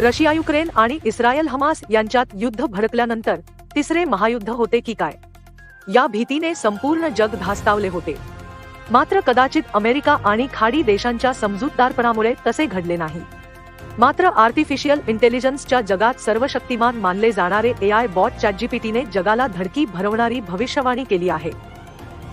Russia Ukraine आणि Israel Hamas यांच्यात युद्ध भडकल्यानंतर तिसरे महायुद्ध होते की काय? या भीतीने संपूर्ण जग धास्तावले होते. मात्र कदाचित अमेरिका आणि खाडी देशांच्या समजूतदारपणामुळे तसे घडले नाही. मात्र आर्टिफिशियल इंटेलिजन्सच्या जगात सर्वशक्तिमान मानले जाणारे ए आय बॉट चॅटजीपीटीने जगाला धडकी भरवणारी भविष्यवाणी केली आहे.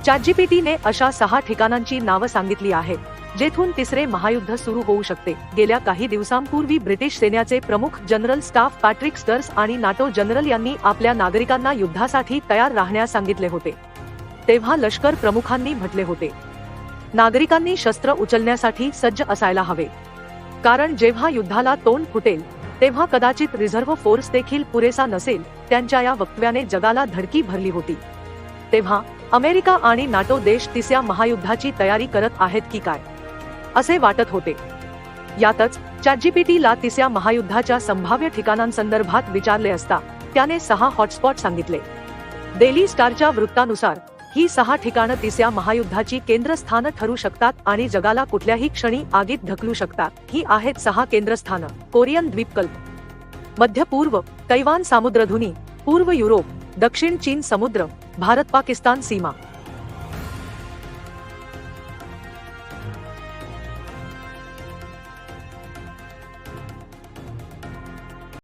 चॅटजीपीटीने अशा सहा ठिकाणांची नावं सांगितली आहेत. जेथून तिसरे महायुद्ध सुरू होऊ शकते. गेल्या काही दिवसांपूर्वी ब्रिटिश सेन्याचे प्रमुख जनरल स्टाफ पॅट्रिक स्टर्स आणि नाटो जनरल यांनी आपल्या नागरिकांना युद्धासाठी तयार राहण्यास सांगितले होते. तेव्हा लष्कर प्रमुखांनी म्हटले होते नागरिकांनी शस्त्र उचलण्यासाठी सज्ज असायला हवे. कारण जेव्हा युद्धाला तोंड फुटेल तेव्हा कदाचित रिझर्व्ह फोर्स देखील पुरेसा नसेल त्यांच्या या वक्तव्याने जगाला धडकी भरली होती. तेव्हा अमेरिका आणि नाटो देश तिसऱ्या महायुद्धाची तयारी करत आहेत की काय? असे वाटत होते. यातच चॅटजीपीटीला तिसऱ्या महायुद्धाच्या संभाव्य ठिकाणांसंदर्भात विचारले असता त्याने सहा हॉटस्पॉट सांगितले. डेली स्टारच्या वृत्तानुसार ही सहा ठिकाणं तिसऱ्या महायुद्धाची केंद्रस्थानं ठरू शकतात आणि जगाला कुठल्याही क्षणी आगीत ढकलू शकतात. ही आहेत सहा केंद्रस्थानं. कोरियन द्वीपकल्प. मध्य पूर्व तैवान सामुद्रधुनी पूर्व युरोप दक्षिण चीन समुद्र भारत पाकिस्तान सीमा.